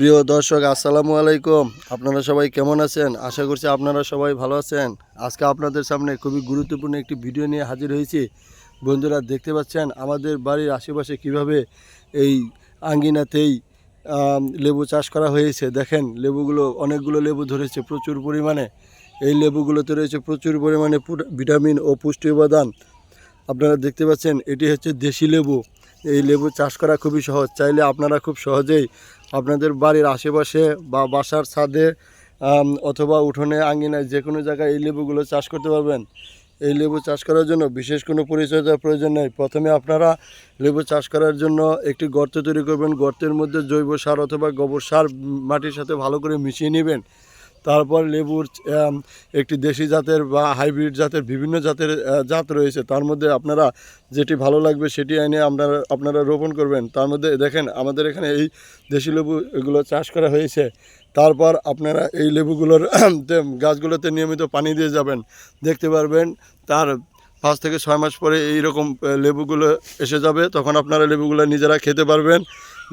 প্রিয় দর্শক, আসসালামু আলাইকুম। আপনারা সবাই কেমন আছেন? আশা করছি আপনারা সবাই ভালো আছেন। আজকে আপনাদের সামনে খুবই গুরুত্বপূর্ণ একটি ভিডিও নিয়ে হাজির হয়েছি। বন্ধুরা, দেখতে পাচ্ছেন আমাদের বাড়ির আশেপাশে কীভাবে এই আঙ্গিনাতেই লেবু চাষ করা হয়েছে। দেখেন, লেবুগুলো, অনেকগুলো লেবু ধরেছে প্রচুর পরিমাণে। এই লেবুগুলোতে রয়েছে প্রচুর পরিমাণে পুর- ভিটামিন ও পুষ্টি উপাদান। আপনারা দেখতে পাচ্ছেন, এটি হচ্ছে দেশি লেবু। এই লেবু চাষ করা খুবই সহজ। চাইলে আপনারা খুব সহজেই আপনাদের বাড়ির আশেপাশে বা বাসার ছাদে অথবা উঠোনে, আঙ্গিনায় যে কোনো জায়গায় এই লেবুগুলো চাষ করতে পারবেন। এই লেবু চাষ করার জন্য বিশেষ কোনো পরিচর্যার প্রয়োজন নেই। প্রথমে আপনারা লেবু চাষ করার জন্য একটি গর্ত তৈরি করবেন। গর্তের মধ্যে জৈব সার অথবা গোবর সার মাটির সাথে ভালো করে মিশিয়ে নেবেন। তারপর লেবুর একটি দেশি জাতের বা হাইব্রিড জাতের বিভিন্ন জাতের জাত রয়েছে। তার মধ্যে আপনারা যেটি ভালো লাগবে সেটি এনে আপনারা আপনারা রোপণ করবেন। তার মধ্যে দেখেন, আমাদের এখানে এই দেশি লেবু এগুলো চাষ করা হয়েছে। তারপর আপনারা এই লেবুগুলোর গাছগুলোতে নিয়মিত পানি দিয়ে যাবেন। দেখতে পারবেন, তার পাঁচ থেকে ছয় মাস পরে এই রকম লেবুগুলো এসে যাবে, তখন আপনারা লেবুগুলো নিজেরা খেতে পারবেন।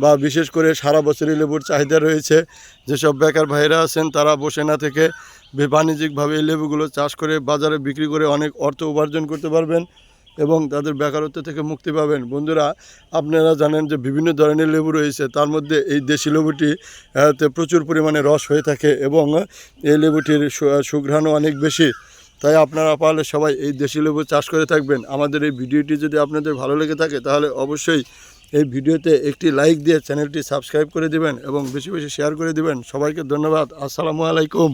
বা বিশেষ করে সারা বছরই লেবুর চাহিদা রয়েছে। যেসব বেকার ভাইরা আছেন, তারা বসে না থেকে বাণিজ্যিকভাবে এই লেবুগুলো চাষ করে বাজারে বিক্রি করে অনেক অর্থ উপার্জন করতে পারবেন এবং তাদের বেকারত্ব থেকে মুক্তি পাবেন। বন্ধুরা, আপনারা জানেন যে বিভিন্ন ধরনের লেবু রয়েছে, তার মধ্যে এই দেশি লেবুটি প্রচুর পরিমাণে রস হয়ে থাকে এবং এই লেবুটির সুঘ্রাণও অনেক বেশি। তাই আপনারা পারলে সবাই এই দেশি লেবু চাষ করে থাকবেন। আমাদের এই ভিডিওটি যদি আপনাদের ভালো লেগে থাকে, তাহলে অবশ্যই এই ভিডিওতে একটি লাইক দিয়ে চ্যানেলটি সাবস্ক্রাইব করে দিবেন এবং বেশি বেশি শেয়ার করে দিবেন। সবাইকে ধন্যবাদ। আসসালামু আলাইকুম।